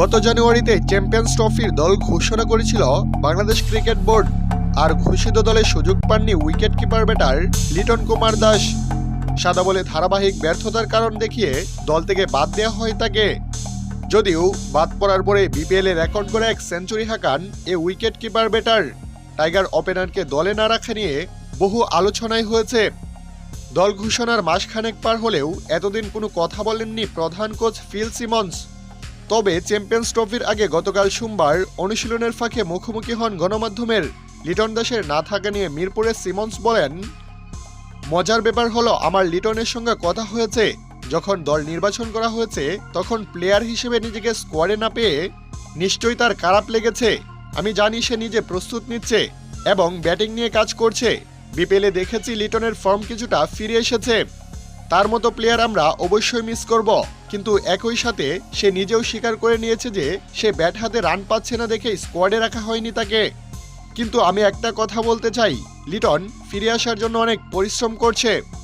গত জানুয়ারিতে চ্যাম্পিয়ন্স ট্রফির দল ঘোষণা করেছিল বাংলাদেশ ক্রিকেট বোর্ড আর ঘোষিত দলে সুযোগ পাননি wicket keeper batter Liton Kumar Das. সাদা বলে ধারাবাহিক ব্যর্থতার কারণ দেখিয়ে দল থেকে বাদ দেওয়া হয় তাকে। যদিও বাদ পড়ার পরে বিপিএল রেকর্ড করে এক সেঞ্চুরি হাঁকান এ উইকেট কিপার ব্যাটার। টাইগার ওপেনারকে দলে না রাখা নিয়ে বহু আলোচনাই হয়েছে। দল ঘোষণার মাসখানেক পার হলেও এতদিন কোনো কথা বলেননি প্রধান কোচ ফিল সিমন্স। তবে চ্যাম্পিয়ন্স ট্রফির আগে গতকাল সোমবার অনুশীলনের ফাঁকে মুখোমুখি হন গণমাধ্যমের লিটন দাসের না থাকা নিয়ে মিরপুরে সিমন্স বলেন, মজার ব্যাপার হলো আমার লিটনের সঙ্গে কথা হয়েছে। যখন দল নির্বাচন করা হয়েছে, তখন প্লেয়ার হিসেবে নিজেকে স্কোয়াডে না পেয়ে নিশ্চয়ই তার খারাপ লেগেছে। আমি জানি সে নিজে প্রস্তুত নিচ্ছে এবং ব্যাটিং নিয়ে কাজ করছে। বিপিএলে দেখেছি লিটনের ফর্ম কিছুটা ফিরে এসেছে। তার মতো প্লেয়ার আমরা অবশ্যই মিস করব। কিন্তু একই সাথে সে নিজেও স্বীকার করে নিয়েছে যে সে ব্যাট হাতে রান পাচ্ছে না দেখে স্কোয়াডে রাখা হয়নি তাকে। কিন্তু আমি একটা কথা বলতে চাই। লিটন ফিরে আসার জন্য অনেক পরিশ্রম করছে।